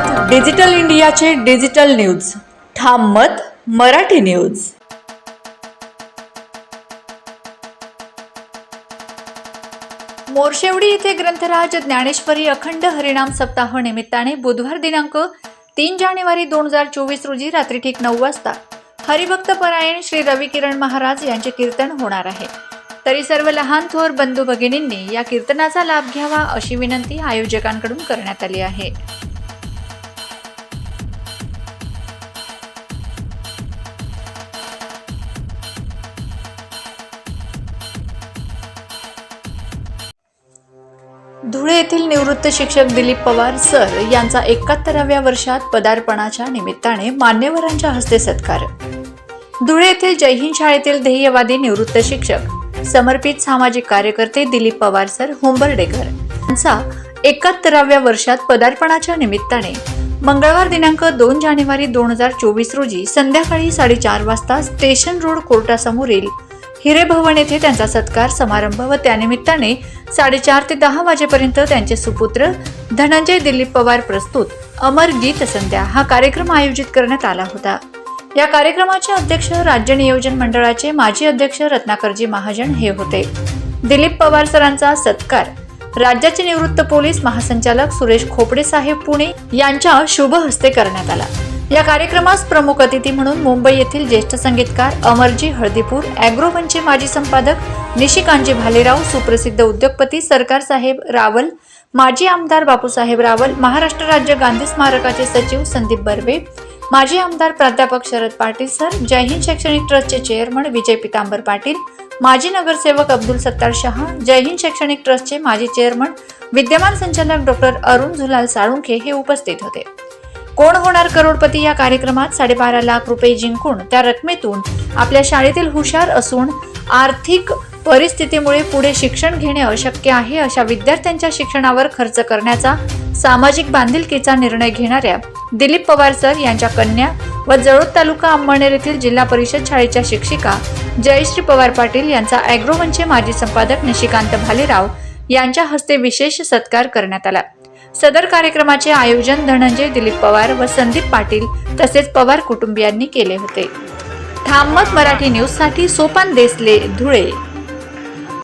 मत डिजिटल इंडियाचे digital news. ठाम मत मराठी न्यूज. मोरशेवडी येथे ग्रंथराज ज्ञानेश्वरी अखंड हरिणाम सप्ताह निमित्ताने बुधवार दिनांक तीन जानेवारी दोन हजार चोवीस रोजी रात्री ठीक नऊ वाजता हरिभक्त परायण श्री रवी किरण महाराज यांचे कीर्तन होणार आहे. तरी सर्व लहान थोर बंधू भगिनींनी या कीर्तनाचा लाभ घ्यावा अशी विनंती आयोजकांकडून करण्यात आली आहे. धुळे येथील निवृत्त शिक्षक दिलीप पवार सर यांचा एकाहत्तराव्या वर्षात पदार्पणाच्या निमित्ताने मान्यवरांच्या हस्ते सत्कार. धुळे येथील जयहिंद शाळेतील ध्येयवादी निवृत्त शिक्षक समर्पित सामाजिक कार्यकर्ते दिलीप पवार सर होंबर्डेकर यांचा एकाहत्तराव्या वर्षात पदार्पणाच्या निमित्ताने मंगळवार दिनांक दोन जानेवारी दोन हजार चोवीस रोजी संध्याकाळी साडेचार वाजता स्टेशन रोड कोर्टासमोरील हिरे भवन येथे त्यांचा सत्कार समारंभ व त्यानिमित्ताने साडेचार ते दहा वाजेपर्यंत त्यांचे सुपुत्र धनंजय दिलीप पवार प्रस्तुत अमर गीत संध्या हा कार्यक्रम आयोजित करण्यात आला होता. या कार्यक्रमाचे अध्यक्ष राज्य नियोजन मंडळाचे माजी अध्यक्ष रत्नाकरजी महाजन हे होते. दिलीप पवार सरांचा सत्कार राज्याचे निवृत्त पोलीस महासंचालक सुरेश खोपडे साहेब पुणे यांच्या शुभ हस्ते करण्यात आला. या कार्यक्रमास प्रमुख अतिथी म्हणून मुंबई येथील ज्येष्ठ संगीतकार अमरजी हळदीपूर अॅग्रोवनचे माजी संपादक निशिकांजी भालेराव सुप्रसिद्ध उद्योगपती सरकार साहेब रावल माजी आमदार बापूसाहेब रावल महाराष्ट्र राज्य गांधी स्मारकाचे सचिव संदीप बर्वे माजी आमदार प्राध्यापक शरद पाटील सर जय हिंद शैक्षणिक ट्रस्टचे चेअरमन विजय पितांबर पाटील माजी नगरसेवक अब्दुल सत्तार शहा जय हिंद शैक्षणिक ट्रस्टचे माजी चेअरमन विद्यमान संचालक डॉक्टर अरुण झुलाल साळुंखे हे उपस्थित होते. कोण होणार करोडपती या कार्यक्रमात? साडेबारा लाख रुपये जिंकून त्या रकमेतून आपल्या शाळेतील हुशार असून आर्थिक परिस्थितीमुळे पुढे शिक्षण घेणे अशक्य आहे अशा विद्यार्थ्यांच्या शिक्षणावर खर्च करण्याचा सामाजिक बांधिलकीचा निर्णय घेणाऱ्या दिलीप पवार सर यांच्या कन्या व जळोद तालुका अंमळनेर येथील जिल्हा परिषद शाळेच्या शिक्षिका जयश्री पवार पाटील यांचा अॅग्रोवनचे माजी संपादक निशिकांत भालेराव यांच्या हस्ते विशेष सत्कार करण्यात आला. सदर कार्यक्रमाचे आयोजन धनंजय दिलीप पवार व संदीप पाटील तसेच पवार कुटुंबियांनी केले होते. ठाममत मराठी न्यूजसाठी सोपान देसले धुळे.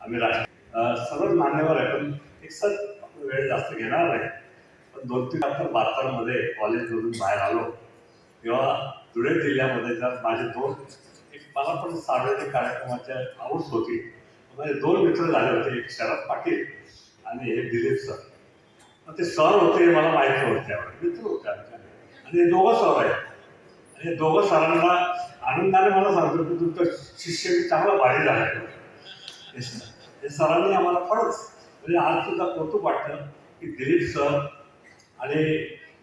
आम्ही राज अं, सर्वच मान्यवर आहे पण एक सर वेळ जास्त घेणार नाही. पण दोन तीन आपण बातम्यांमध्ये कॉलेजमधून बाहेर आलो. तेव्हा धुळे जिल्ह्यामध्ये जर माझे दोन एक मला पण सार्वजनिक कार्यक्रमाच्या आवड होती. माझे दोन मित्र झाले होते एक शरद पाटील आणि हे दिलीप सर. मग ते सर होते हे मला माहिती होते मित्र होते आमच्या आणि हे दोघं सर आहेत. आणि हे दोघं सरांना आनंदाने मला सांगतो की तुमचं शिष्य चांगला भारी झाला आहे हे सरांनी आम्हाला खरंच म्हणजे आज सुद्धा कौतुक वाटतं की दिलीप सर आणि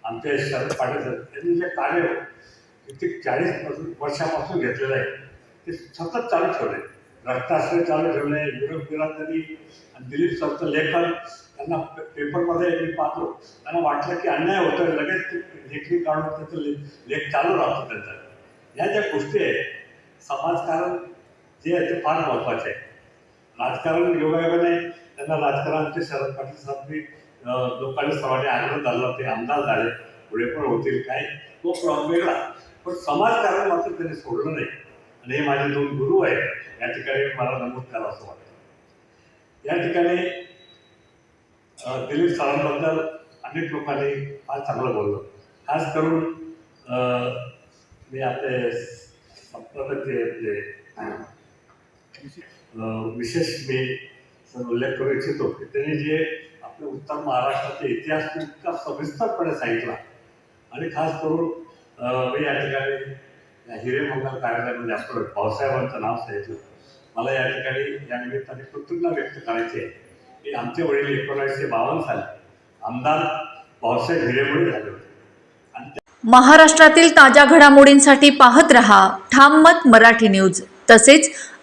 आमचे शरद पाटील सर यांनी जे कार्य किती चाळीस वर्षापासून घेतलेलं आहे ते सतत चालू ठेवले रक्ताश्रय चालू ठेवले युरोप बिरादरी आणि दिलीप सरचं लेखन त्यांना पेपरमध्ये मी पाहतो. त्यांना वाटलं की अन्याय होतोय लगेच ते लेखणी काढून त्याचं ले लेख चालू राहतो त्यांचा. ह्या ज्या गोष्टी आहेत समाजकारण जे आहे ते फार महत्त्वाचे आहे. राजकारण योगायोगाने त्यांना राजकारणाचे शरद पाटील साहेबांनी लोकांनी सर्वांनी आग्रह धरला ते आमदार झाले. पुढे पण होतील काय? तो प्रॉब्लेम वेगळा. पण समाजकारण मात्र त्यांनी सोडलं नाही. आणि हे माझे दोन गुरु आहेत. या ठिकाणी मला नमूद करावं असं वाटतं. या ठिकाणी दिलीप सरांबद्दल अनेक लोकांनी फार चांगलं बोललं. खास करून मी आपले संपादक जे आपले विशेष मी उल्लेख करू इच्छितो की त्यांनी जे आपल्या उत्तर महाराष्ट्राचा इतिहास इतका सविस्तरपणे सांगितला. आणि खास करून मी या ठिकाणी या हिरेमंगल कार्यालयामध्ये आपण भाऊसाहेबांचं नाव सांगितलं. मला या ठिकाणी या निमित्ताने कृतज्ञता व्यक्त करायची आहे. की आमचे वडील एकोणीसशे बावन्न साली आमदार भाऊसाहेब हिरेमुळे झाले होते. महाराष्ट्रातील ताज्या घडामोडींसाठी पाहत रहा. ठाम मत मराठी न्यूज. तसेच